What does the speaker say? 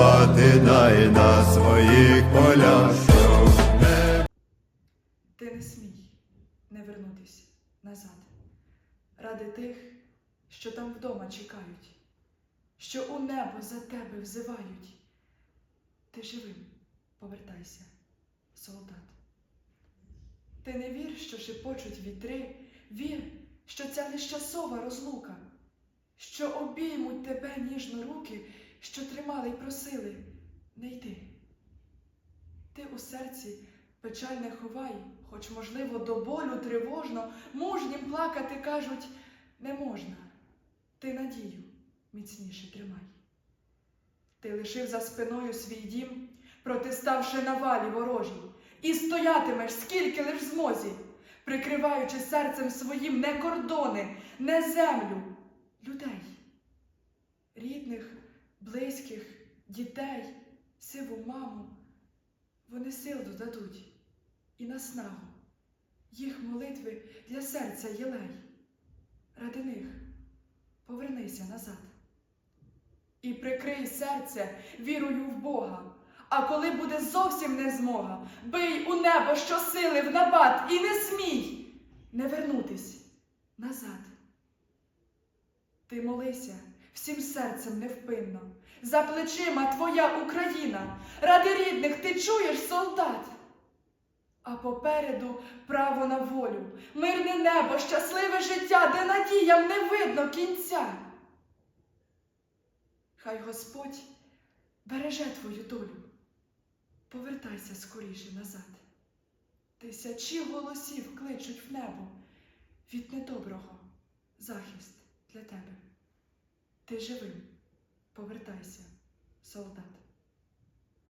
панувати дай на своїх полях. Не... Ти не смій не вернутися назад. Ради тих, що там вдома чекають, що у небо за тебе взивають. Ти живим повертайся, солдат. Ти не вір, що шепочуть вітри, вір, що ця нещасова розлука, що обіймуть тебе ніжно руки що тримали й просили, не йди. Ти у серці печаль не ховай, хоч, можливо, до болю тривожно, мужнім плакати кажуть не можна. Ти надію міцніше тримай. Ти лишив за спиною свій дім, протиставши навалі ворожій, і стоятимеш, скільки лиш змозі, прикриваючи серцем своїм не кордони, не землю, людей, рідних, близьких, дітей, сиву маму. Вони сил додадуть і наснагу. Їх молитви для серця єлей. Ради них повернися назад. І прикрий серце вірою в Бога. А коли буде зовсім не змога, бий у небо щосили в набат і не смій не вернутись назад. Ти молися всім серцем невпинно, за плечима твоя Україна, ради рідних ти чуєш солдат. А попереду право на волю, мирне небо, щасливе життя, де надіям не видно кінця. Хай Господь береже твою долю, повертайся скоріше назад. Тисячі голосів кличуть в небо від недоброго захист для тебе. Ти живий, повертайся, солдат.